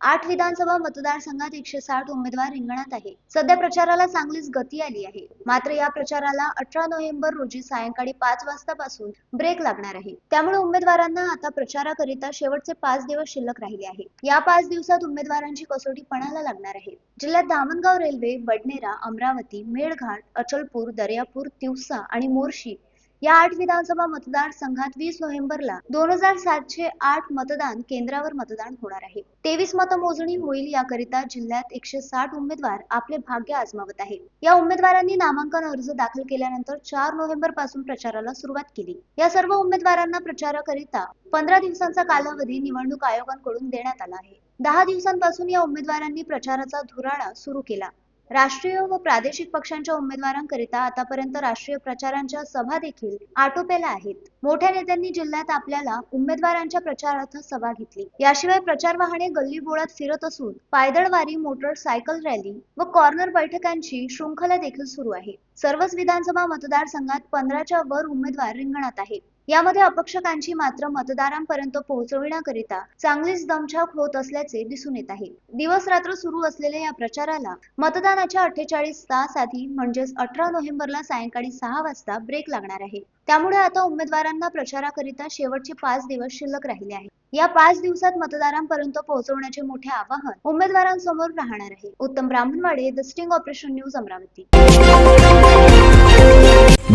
आठ विधानसभा मतदारसंघात एकशे साठ उमेदवार रिंगणात आहे सध्या प्रचाराला चांगलीच गती आली आहे. मात्र या प्रचाराला अठरा नोव्हेंबर रोजी सायंकाळी पाच वाजतापासून ब्रेक लागणार आहे. त्यामुळे उमेदवारांना आता प्रचाराकरिता शेवटचे पाच दिवस शिल्लक राहिले आहे. या पाच दिवसात उमेदवारांची कसोटी पणाला लागणार आहे. जिल्ह्यात धामणगाव रेल्वे बडनेरा अमरावती मेळघाट अचलपूर दर्यापूर तिवसा आणि मोर्शी या आठ विधानसभा मतदारसंघात वीस नोव्हेंबरला दोन हजार सातशे आठ मतदान केंद्रावर मतदान होणार आहे. तेवीस मतमोजणी होईल याकरिता जिल्ह्यात एकशे साठ उमेदवार आपले भाग्य आजमावत आहे. या उमेदवारांनी नामांकन अर्ज दाखल केल्यानंतर चार नोव्हेंबरपासून प्रचाराला सुरुवात केली. या सर्व उमेदवारांना प्रचाराकरिता पंधरा दिवसांचा कालावधी निवडणूक आयोगाकडून देण्यात आला आहे. दहा दिवसांपासून या उमेदवारांनी प्रचाराचा धुराळा सुरू केला. राष्ट्रीय व प्रादेशिक पक्षांच्या उमेदवारांकरिता आतापर्यंत राष्ट्रीय प्रचारांच्या सभा देखील आटोप्याला आहेत. मोठ्या नेत्यांनी जिल्ह्यात आपल्याला उमेदवारांच्या प्रचारार्थ सभा घेतली. याशिवाय प्रचार वाहने गल्लीबोळात फिरत असून पायदळवारी मोटरसायकल रॅली व कॉर्नर बैठकांची शृंखला देखील सुरू आहे. सर्वच विधानसभा मतदारसंघात पंधराच्या वर उमेदवार रिंगणात आहेत. यामध्ये अपक्षकांची मात्र मतदारांपर्यंत पोहोचविण्याकरिता चांगलीच दमछाक होत असल्याचे दिसून येत आहे. दिवस रात्र सुरू असलेल्या या प्रचाराला मतदानाच्या अठ्ठेचाळीस तास आधी म्हणजेच अठरा नोव्हेंबरला सायंकाळी सहा वाजता ब्रेक लागणार आहे. त्यामुळे आता उमेदवारांना प्रचाराकरिता शेवटचे पाच दिवस शिल्लक राहिले आहे या पाच दिवसात मतदारांपर्यंत पोहोचवण्याचे मोठे आवाहन उमेदवारांसमोर राहणार आहे. Uttam Brahmanwade the sting operation news Amravati.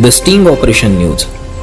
The sting operation news.